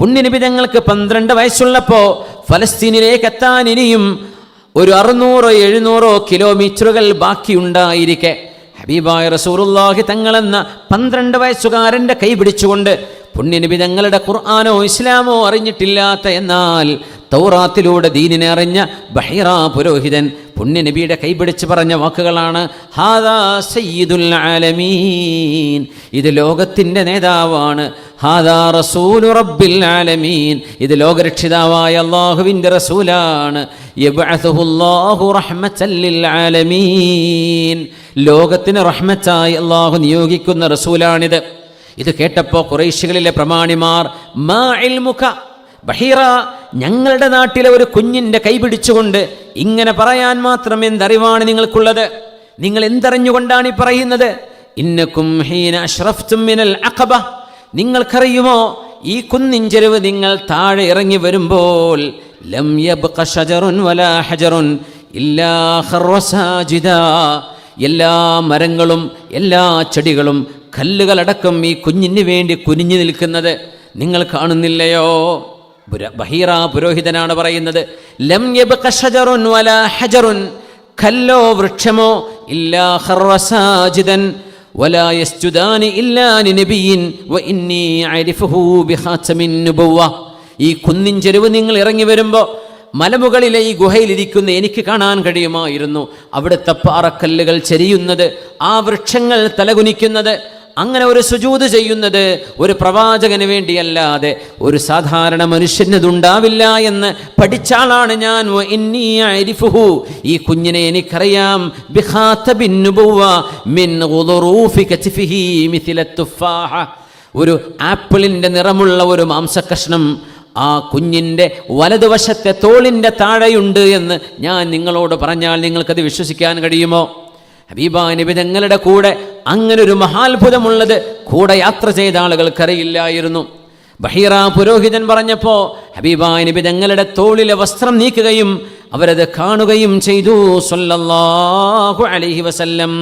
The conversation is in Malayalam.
പുണ്യനബി തങ്ങൾക്ക് പന്ത്രണ്ട് വയസ്സുള്ളപ്പോൾ ഫലസ്തീനിലേക്ക് എത്താൻ ഇനിയും ഒരു അറുന്നൂറോ എഴുന്നൂറോ കിലോമീറ്ററുകൾ ബാക്കിയുണ്ടായിരിക്കെ. ഹബീബായ റസൂറുല്ലാഹി തങ്ങളെന്ന പന്ത്രണ്ട് വയസ്സുകാരന്റെ കൈ പിടിച്ചുകൊണ്ട് പുണ്യനബി തങ്ങളുടെ ഖുർആാനോ ഇസ്ലാമോ അറിഞ്ഞിട്ടില്ലാത്ത എന്നാൽ തൗറാത്തിലൂടെ ദീനിനെ അറിഞ്ഞ ബഹിറ പുരോഹിതൻ പുണ്യനബിയുടെ കൈപിടിച്ച് പറഞ്ഞ വാക്കുകളാണ് ഹാദാ സയ്യിദുൽ ആലമീൻ. ഇത് ലോകത്തിന്റെ നേതാവാണ് ഹാദാ റസൂലു റബ്ബിൽ ആലമീൻ. ഇത് ലോകരക്ഷിതാവായ അള്ളാഹുവിന്റെ റസൂലാണ്. ആലമീൻ. ലോകത്തിന് റഹ്മത്തായി അള്ളാഹു നിയോഗിക്കുന്ന റസൂലാണിത്. ഇത് കേട്ടപ്പോൾ കുറേശികളിലെ പ്രമാണിമാർ ബഹീറ ഞങ്ങളുടെ നാട്ടിലെ ഒരു കുഞ്ഞിന്റെ കൈ പിടിച്ചുകൊണ്ട് ഇങ്ങനെ പറയാൻ മാത്രം എന്തറിവാണ് നിങ്ങൾക്കുള്ളത്? നിങ്ങൾ എന്തറിഞ്ഞുകൊണ്ടാണ് ഈ പറയുന്നത്? ഇന്നക്കും ഹീന അഷ്റഫ്തും മിനൽ അഖബ. നിങ്ങൾക്കറിയുമോ? ഈ കുന്നിൻ ചെരുവ് നിങ്ങൾ താഴെ ഇറങ്ങി വരുമ്പോൾ ലം യബ്ഖ വലാ ഹജറുൻ ഇല്ലാ എല്ലാ മരങ്ങളും എല്ലാ ചെടികളും കല്ലുകളടക്കം ഈ കുഞ്ഞിന് വേണ്ടി കുനിഞ്ഞു നിൽക്കുന്നത് നിങ്ങൾ കാണുന്നില്ലയോ? ബഹീറ പുരോഹിതനാണ് പറയുന്നത് ലം യബ്ഖ വലാ ഹജറുൻ കല്ലോ വൃക്ഷമോ ഇല്ലാ ഖർവ ഈ കുന്നിൻ ചെരുവ് നിങ്ങൾ ഇറങ്ങി വരുമ്പോൾ മലമുകളിലെ ഈ ഗുഹയിലിരിക്കുന്ന എനിക്ക് കാണാൻ കഴിയുമായിരുന്നു. അവിടുത്തെ പാറക്കല്ലുകൾ ചെരിയുന്നത് ആ വൃക്ഷങ്ങൾ തലകുനിക്കുന്നത് അങ്ങനെ ഒരു സുജൂത് ചെയ്യുന്നത് ഒരു പ്രവാചകന് വേണ്ടിയല്ലാതെ ഒരു സാധാരണ മനുഷ്യനതുണ്ടാവില്ല എന്ന് പഠിച്ചാളാണ് ഞാൻ. ഈ കുഞ്ഞിനെ എനിക്കറിയാം. ഒരു ആപ്പിളിന്റെ നിറമുള്ള ഒരു മാംസകഷ്ണം ആ കുഞ്ഞിന്റെ വലതുവശത്തെ തോളിന്റെ താഴെയുണ്ട് എന്ന് ഞാൻ നിങ്ങളോട് പറഞ്ഞാൽ നിങ്ങൾക്കത് വിശ്വസിക്കാൻ കഴിയുമോ ഹബീബാ നബി തങ്ങളുടെ കൂടെ അങ്ങനെ ഒരു മഹാത്ഭുതമുള്ളത് കൂടെ യാത്ര ചെയ്ത ആളുകൾക്കറിയില്ലായിരുന്നു. ബഹീറ പുരോഹിതൻ പറഞ്ഞപ്പോൾ ഹബീബായ നബി തങ്ങളുടെ തോളിലെ വസ്ത്രം നീക്കുകയും അവരത് കാണുകയും ചെയ്തു സല്ലല്ലാഹു അലൈഹി വസല്ലം.